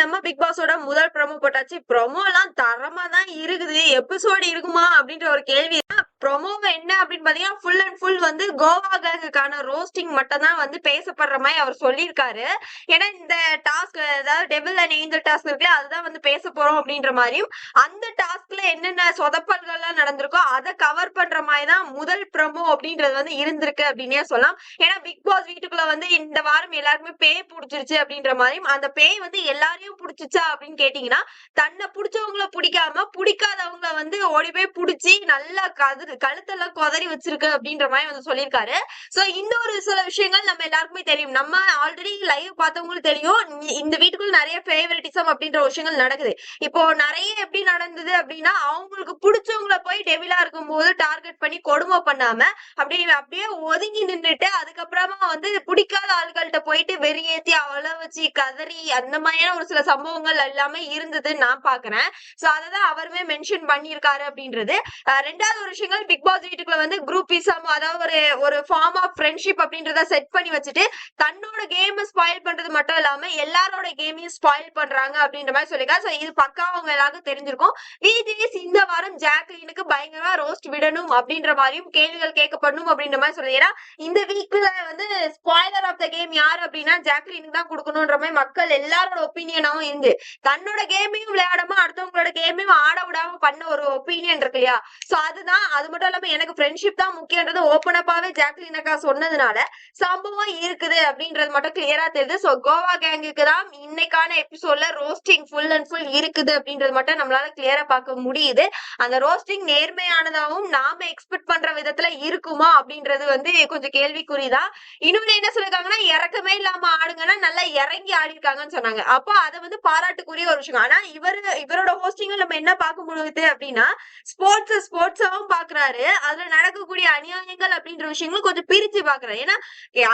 நம்ம பிக் பாஸோட முதல் ப்ரோமோ போட்டாச்சு. ப்ரோமோ எல்லாம் தரமா தான் இருக்குது. எபிசோடு இருக்குமா அப்படின்ற ஒரு கேள்வி. ப்ரொமோவ என்ன அப்படின்னு பாத்தீங்கன்னா ஃபுல் அண்ட் ஃபுல் வந்து கோவா கேங்குக்கான ரோஸ்டிங் மட்டும் தான் வந்து பேசப்படுற மாதிரி அவர் சொல்லியிருக்காரு. ஏன்னா இந்த டாஸ்க் அதாவது டெபிள் அண்ட் ஏஞ்சல் டாஸ்க் இருக்குல்ல அதுதான் வந்து பேச போறோம் அப்படின்ற மாதிரியும் அந்த டாஸ்க்ல என்னென்ன சொதப்பல்கள்லாம் நடந்திருக்கோ அதை கவர் பண்ற மாதிரி தான் முதல் ப்ரமோ அப்படின்றது வந்து இருந்திருக்கு அப்படின்னே சொல்லலாம். ஏன்னா பிக் பாஸ் வீட்டுக்குள்ள வந்து இந்த வாரம் எல்லாருக்குமே பேய் பிடிச்சிருச்சு அப்படின்ற மாதிரியும் அந்த பேய் வந்து எல்லாரையும் பிடிச்சிச்சா அப்படின்னு கேட்டீங்கன்னா தன்னை பிடிச்சவங்கள பிடிக்காம பிடிக்காதவங்கள வந்து ஓடி போய் பிடிச்சி நல்லா கதிர் கழுத்தெல்லாம் கொதறி வச்சிருக்கு அப்படின்ற மாதிரி வந்து சொல்லியிருக்காரு. சோ இந்த ஒரு சில விஷயங்கள் நம்ம எல்லாருக்குமே தெரியும். நம்ம ஆல்ரெடி லைவ் பார்த்தவங்களுக்கு தெரியும். இந்த வீட்டுக்குள்ள நிறைய ஃபேவரட்டிசம் அப்படின்ற விஷயங்கள் நடக்குது. இப்போ நிறைய எப்படி நடந்தது அப்படின்னா அவங்களுக்கு பிடிச்சவங்கள போய் டெவிலா இருக்கும்போது டார்கெட் பண்ணி கொடுமை பண்ணாம அப்படியே அப்படியே ஒதுங்கி நின்னுட்டு அதுக்கப்புறமா வந்து பிடிக்காத ஆள்கள்ட்ட போயிட்டு வெறியேத்தி அவ்வளவு வச்சு கதறி அந்த மாதிரியான ஒரு சில சம்பவங்கள் எல்லாமே இருந்ததுன்னு நான் பாக்குறேன் சோ அததான் அவருமே மென்ஷன் பண்ணியிருக்காரு அப்படின்றது. ரெண்டாவது ஒரு விஷயங்கள் பிக் பாஸ் வீட்டுக்குள்ள வந்து குரூப்பிசம் அதாவது ஒரு ஒரு ஃபார்ம் ஆஃப் ஃப்ரெண்ட்ஷிப் அப்படின்றத செட் பண்ணி வச்சுட்டு தன்னோட கேம் ஸ்பாயில் பண்றது மட்டும் இல்லாம எல்லாரோட கேமையும் ஸ்பாயில் பண்றாங்க அப்படின்ற மாதிரி சொல்லிருக்காங்க சோ இது பக்கா அவங்க எல்லாருக்கும் தெரிஞ்சிருக்கும். விஜிஎஸ் இந்த வாரம் ஜாக்லினுக்கு பயங்கரமா ரோஸ்ட் விடணும் அப்படின்ற மாதிரியும் கேள்விகள் கேட்கப்படணும் அப்படின்ற மாதிரி சொல்லுது. ஏன்னா இந்த வீக்ல வந்து ஸ்பாய்லர் ஆஃப் த கேம் யாரு அப்படின்னா ஜாக்லினுக்கு தான் கொடுக்கணும்ன்ற மாதிரி மக்கள் எல்லாரோட ஒப்பீனியனாவும் இருந்து தன்னோட கேமையும் விளையாடாம அடுத்தவங்களோட கேமையும் ஆட விடாம பண்ண ஒரு ஒப்பீனியன் இருக்கு இல்லையா? சோ அதுதான் அது மட்டும் இல்லாம எனக்கு ஃப்ரெண்ட்ஷிப் தான் முக்கியன்றது ஓப்பன் அப்பாவே ஜாக்லின் அக்கா சொன்னதுனால சம்பவம் இருக்குது அப்படின்றது மட்டும் கிளியரா தெரியுது. சோ கோவா கேங்குக்கு தான் இன்னைக்கான எபிசோட்ல ரோஸ்டிங் ஃபுல் அண்ட் ஃபுல் இருக்குது அப்படின்றது மட்டும் நம்மளால கிளியரா பார்க்க முடியுது. அந்த ரோஸ்டிங் நேர்மையானதாகவும் நாம எக்ஸ்பெக்ட் பண்ற விதத்துல இருக்குமா அப்படின்றது வந்து கொஞ்சம் கேள்விக்குறிதான். இன்னொன்னு என்ன சொல்லிருக்காங்கன்னா இறக்கமே இல்லாம ஆடுங்கன்னா நல்லா இறங்கி ஆடி இருக்காங்கன்னு சொன்னாங்க. அப்போ அதை வந்து பாராட்டுக்குரிய ஒரு விஷயம். ஆனா இவரு இவரோட ஹோஸ்டிங்கும் நம்ம என்ன பார்க்க முடியுது அப்படின்னா ஸ்போர்ட்ஸ் ஸ்போர்ட்ஸாவும் சொல்றாரு. அதுல நடக்கக்கூடிய அநியாயங்கள் அப்படின்ற விஷயங்களும் கொஞ்சம் பிரிச்சு பாக்குறாரு ஏன்னா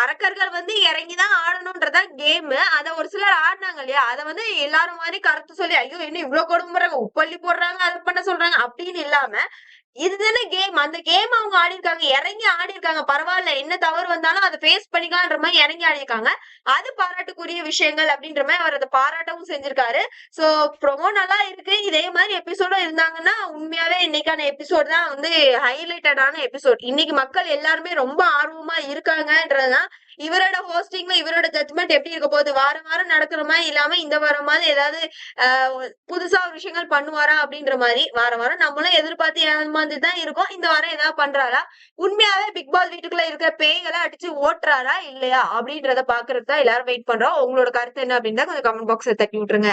அரக்கர்கள் வந்து இறங்கிதான் ஆடணும்ன்றதா கேம் அத ஒரு சிலர் ஆடினாங்க இல்லையா? அத வந்து எல்லாரும் மாதிரி கருத்து சொல்லி ஐயோ என்ன இவ்வளவு கொடுமைறாங்க உப்பள்ளி போடுறாங்க அதை பண்ண சொல்றாங்க அப்படின்னு இல்லாம இதுதானே கேம் அந்த கேம் அவங்க ஆடி இருக்காங்க இறங்கி ஆடி இருக்காங்க பரவாயில்ல. என்ன தவறு வந்தாலும் அதை ஃபேஸ் பண்ணிக்கலான்ற மாதிரி இறங்கி ஆடி இருக்காங்க அது பாராட்டுக்குரிய விஷயங்கள் அப்படின்ற மாதிரி அவர் அதை பாராட்டவும் செஞ்சிருக்காரு. சோ ப்ரொமோ நல்லா இருக்கு. இதே மாதிரி எபிசோடும் இருந்தாங்கன்னா உண்மையாவே இன்னைக்கான எபிசோட் தான் வந்து ஹைலைட்டடான எபிசோட் இன்னைக்கு மக்கள் எல்லாருமே ரொம்ப ஆர்வமா இருக்காங்கன்றதுதான் இவரோட ஹோஸ்டிங்ல இவரோட ஜட்மெண்ட் எப்படி இருக்க போகுது? வாரம் வாரம் நடக்கிற மாதிரி இல்லாம இந்த வாரமாவது ஏதாவது ஆஹ், புதுசா ஒரு விஷயங்கள் பண்ணுவாரா அப்படின்ற மாதிரி வாரம் வாரம் நம்மளும் எதிர்பார்த்து ஏமாந்து தான் இருக்கோம். இந்த வாரம் ஏதாவது பண்றாரா? உண்மையாவே பிக் பாஸ் வீட்டுக்குள்ள இருக்கிற பேய்களை அடிச்சு ஓட்டுறாரா இல்லையா? அப்படின்றத பாக்குறது தான் எல்லாரும் வெயிட் பண்றோம். உங்களோட கருத்து என்ன அப்படின்னு கொஞ்சம் கமெண்ட் பாக்ஸ்ல தட்டி விட்டுருங்க.